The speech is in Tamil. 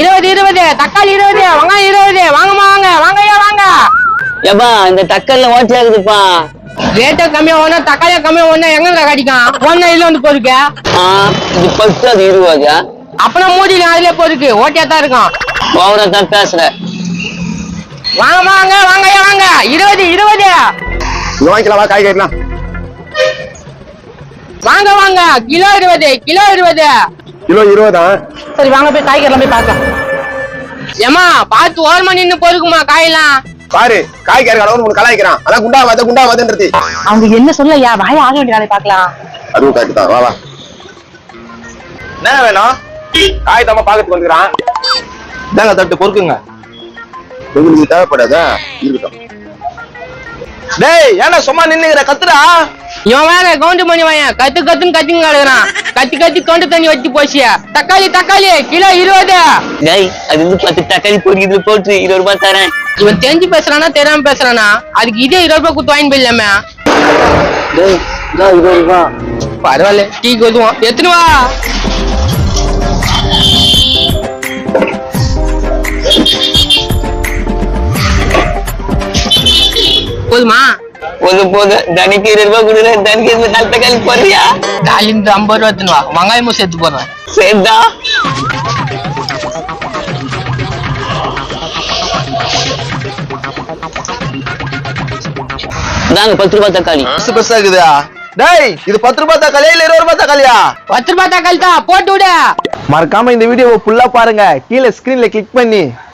இருபது இருபது. தக்காளி இருபது வெங்காயம் இருபது. வாங்கம்மா வாங்க. வாங்கய்யா வாங்க. ஏப்பா இந்த தக்கல்ல ஓட்டை இருக்குதுப்பா. ரேட்டை கம்மியா ஒண்ணு தக்காளியா கம்மியா ஒண்ணு. எங்க கிடைக்கும்? ஒன்னு இதுல வந்து போருக்கு இது பத்து அது இருபது அப்பனா மூடியில அதுல போருக்கு ஓட்டியா தான் இருக்கும். ஓவரா தான் பேசுற. வாங்க வாங்க வாங்கய்யா வாங்க. இருபது இருபது. வாங்கிக்கலாம் வா காய்கறிலாம் வாங்க வாங்க. கிலோ இருபது கிலோ இருபது. கிலோ இருபதா? சரி வாங்க போய் காய்கறிலாம் போய் பார்க்கலாம். ஏமா பார்த்து ஓரமா நின்னு பொறுக்குமா காயெல்லாம்? பாரு காய்கறி கடவுள் உனக்கு கலாய்க்கிறான் அதான் குண்டா வாத குண்டா வாதன்றது அவங்க என்ன சொல்லலையா வாய ஆக வேண்டிய வேலையை பார்க்கலாம். அதுவும் கரெக்ட் தான். வா வா. என்ன வேணும்? காய் தாம பாக்கத்துக்கு வந்துக்கிறான் இதாங்க தட்டு பொறுக்குங்க. உங்களுக்கு தேவைப்படாதா? இருக்கட்டும். டேய் ஏன்னா சும்மா நின்னுங்கிற கத்துடா. இவன் வேற கவுண்ட் பண்ணி வாயன். கத்து கத்துன்னு கத்திங்க கிடக்குறான். கத்தி கத்தி கவுண்டு தண்ணி வச்சு போச்சியா தக்காளி தக்காளி கிலோ இருபது. டேய் அது வந்து பத்து தக்காளி பொடி இதுல போட்டு இருபது ரூபாய் தரேன். இவன் தெரிஞ்சு பேசுறானா தெரியாம பேசுறானா? அதுக்கு இதே இருபது ரூபாய் குத்து வாங்கி போயிடலாமே. இருபது ரூபாய் பரவாயில்ல டீ கொதுவோம் எத்தனை வா. போதுமா? போது போது. தனிக்கு இருபது ரூபாய் கொடுக்குறேன் தனிக்கு இருபது நாலு தக்காளி போடுறியா? தாலி ஐம்பது ரூபா எத்தனை வா. வெங்காயமும் சேர்த்து போடுறேன். சரிடா தாங்க பத்து ரூபாய் தக்காளி. பெருசு பெருசா இருக்குதா டேய் இது பத்து ரூபாய் தக்காளியா இல்ல இருபது ரூபாய் தக்காளியா? பத்து ரூபாய் தக்காளி தான். போட்டு விடு. மறக்காம இந்த வீடியோவை ஃபுல்லா பாருங்க. கீழே ஸ்கிரீன்ல கிளிக் பண்ணி.